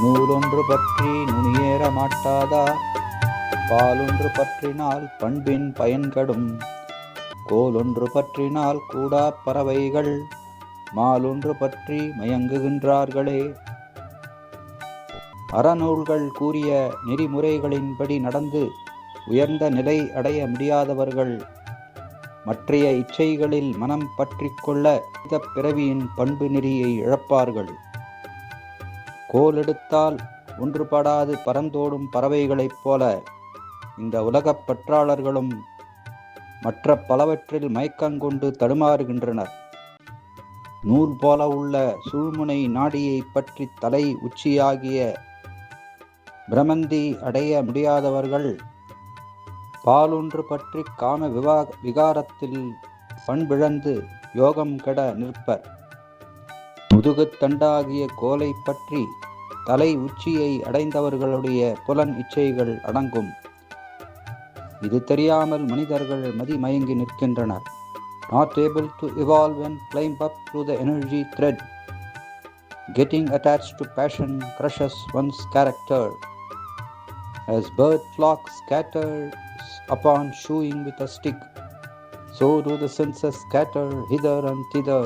மூலொன்று பற்றி நுனியேற மாட்டாதா? பாலொன்று பற்றினால் பண்பின் பயன்கடும். கோலொன்று பற்றினால் கூடா பறவைகள். மாலொன்று பற்றி மயங்குகின்றார்களே. அறநூல்கள் கூறிய நெறிமுறைகளின்படி நடந்து உயர்ந்த நிலை அடைய முடியாதவர்கள். மற்றைய இச்சைகளில் மனம் பற்றிக்கொள்ள இந்த பிறவியின் பண்பு நெறியை இழப்பார்கள். கோலெடுத்தால் ஒன்றுபடாது பறந்தோடும் பறவைகளைப் போல. இந்த உலகப் பற்றாளர்களும் மற்ற பலவற்றில் மயக்கங்கொண்டு தடுமாறுகின்றனர். நூல் போல உள்ள சூழ்முனை நாடியை பற்றி தலை உச்சியாகிய பிரமந்தி அடைய முடியாதவர்கள் பாலொன்று பற்றி காம விவா விகாரத்தில் பண்பிழந்து யோகம் கெட நிற்பர். முதுகுத்தண்டாகிய கோலை பற்றி தலை உச்சியை அடைந்தவர்களுடைய புலன் இச்சைகள் அடங்கும் இது தெரியாமல் மனிதர்கள் மதிமயங்கி நிற்கின்றனர் not able to evolve and climb up through the energy thread getting attach to passion crushes one's character As bird flock scatters upon shoeing with a stick, so do the senses scatter hither and thither.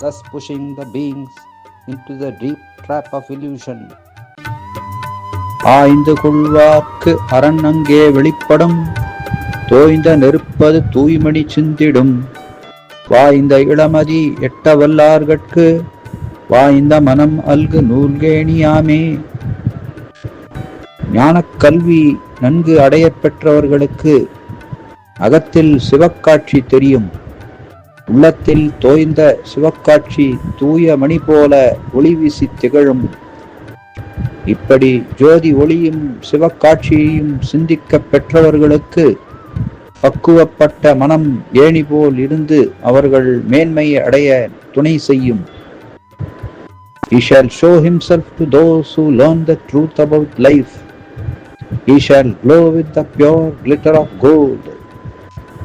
Thus pushing the beings into the deep trap of illusion. ஆய்ந்து கொள்வார்க்கு அரண் அங்கே வெளிப்படும். தோய்ந்த நெருப்பது தூய்மணி சிந்திடும். வாய்ந்த இளமதி எட்ட வல்லார்கட்கு வாய்ந்த மனம் அல்கு நூல்கேணியாமே ஞானக் கல்வி நன்கு அடைய பெற்றவர்களுக்கு அகத்தில் சிவக்காட்சி தெரியும். உள்ளத்தில் தோய்ந்த சிவக்காட்சி தூய மணி போல ஒளி வீசி திகழும் இப்படி ஜோதி ஒளியும் சிவக்காட்சியையும் சிந்திக்க பெற்றவர்களுக்கு பக்குவப்பட்ட மனம் ஏணி போல் இருந்து அவர்கள் மேன்மையை அடைய துணை செய்யும் He shall show himself to those who learn the truth about life. He shall glow with the pure glitter of gold.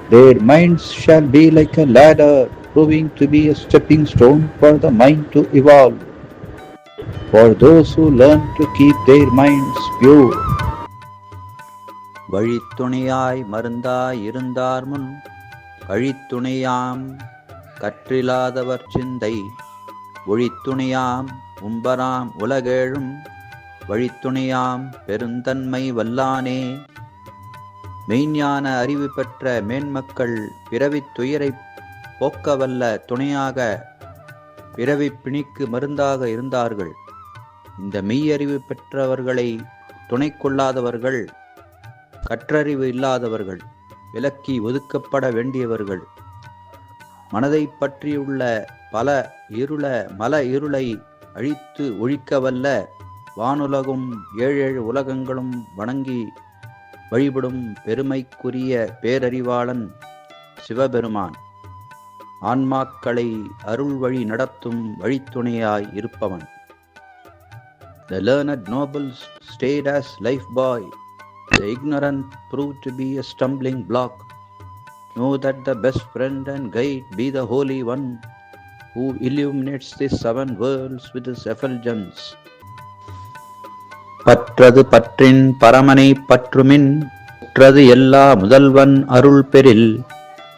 Their minds shall be like a ladder, proving to be a stepping stone for the mind to evolve. For those who learn to keep their minds pure. வழித்துணையாய் மருந்தாய் இருந்தார் முன் கழித்துணையாம் கற்றிலாதவர் சிந்தை ஒழித்துணையாம் உம்பராம் உலகேழும் வழித்துணையாம் பெருந்தன்மை வல்லானே மெய்ஞான அறிவு பெற்ற மேன்மக்கள் பிறவித் துயரை போக்கவல்ல துணையாக பிறவி பிணிக்கு மருந்தாக இருந்தார்கள். இந்த மெய்யறிவு பெற்றவர்களை துணை கொள்ளாதவர்கள் கற்றறிவு இல்லாதவர்கள் விலக்கி ஒதுக்கப்பட வேண்டியவர்கள். மனதை பற்றியுள்ள பல இருள மல இருளை அழித்து ஒழிக்கவல்ல வானுலகும் ஏழேழு உலகங்களும் வணங்கி வழிபடும் பெருமைக்குரிய பேரறிவாளன் சிவபெருமான் ஆன்மாக்களை அருள் வழி நடத்தும் வழித்துணையாய் இருப்பவன் The learned nobles stayed as life boy. The ignorant proved to be a stumbling block. Know that the best friend and guide be the Holy One, who illuminates the seven worlds with his effulgence. பற்றது பற்றின் பரமனை பற்றுமின் உற்றது எல்லா முதல்வன் அருள் பெறில்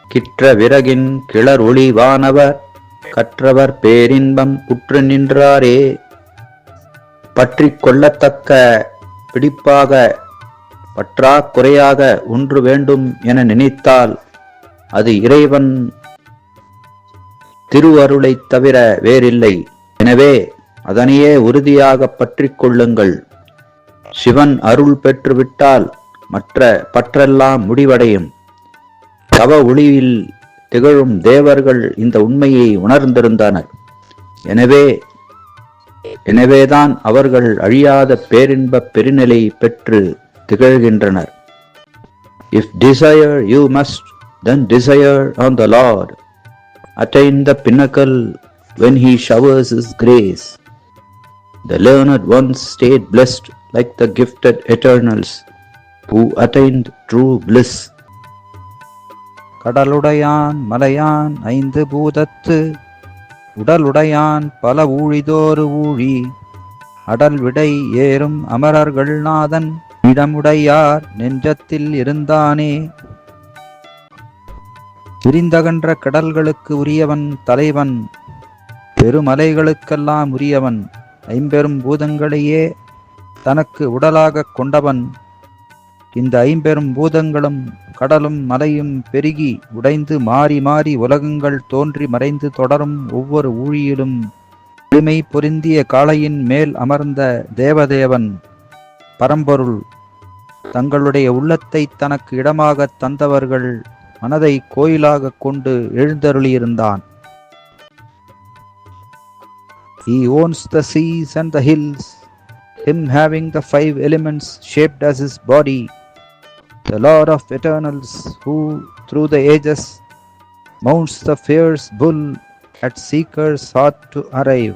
கிற்ற விறகின் கிளர் ஒளி வானவர் கற்றவர் பேரின்பம் உற்று நின்றாரே. பற்றி கொள்ளத்தக்க பிடிப்பாக பற்றாக்குறையாக ஒன்று வேண்டும் என நினைத்தால் அது இறைவன் திருவருளைத் தவிர வேறில்லை. எனவே அதனையே உறுதியாக பற்றிக் கொள்ளுங்கள். சிவன் அருள் பெற்றுவிட்டால் மற்ற பற்றெல்லாம் முடிவடையும். தவ ஒளியில் திகழும் தேவர்கள் இந்த உண்மையை உணர்ந்திருந்தனர். எனவே எனவேதான் அவர்கள் அழியாத பேரின்பப் பெருநிலை பெற்று திகழ்கின்றனர். If desire you must then desire on the lord attain the pinnacle when he showers his grace the learned ones state blessed like the gifted eternals who attained true bliss. கடலுடையான் மலையான் ஐந்து பூதத்து உடலுடையான் பல ஊழிதோறு ஊழி அடல் விடை ஏறும் அமரர்கள் நாதன் இடமுடையார் நெஞ்சத்தில் இருந்தானே. விரிந்தகன்ற கடல்களுக்கு உரியவன் தலைவன் பெருமலைகளுக்கெல்லாம் உரியவன் ஐம்பெரும் பூதங்களையே தனக்கு உடலாகக் கொண்டவன். இந்த ஐம்பெரும் பூதங்களும் கடலும் மலையும் பெருகி உடைந்து மாறி மாறி உலகங்கள் தோன்றி மறைந்து தொடரும் ஒவ்வொரு ஊழியிலும் எளிமை பொருந்திய காளையின் மேல் அமர்ந்த தேவதேவன் பரம்பொருள். தங்களுடைய உள்ளத்தை தனக்கு இடமாகத் தந்தவர்கள் மனதை கோயிலாகக் கொண்டு எழுந்தருளியிருந்தான். He owns the seas and the hills, him having the five elements shaped as his body, the Lord of eternals, who through the ages mounts the fierce bull at seekers' heart to arrive.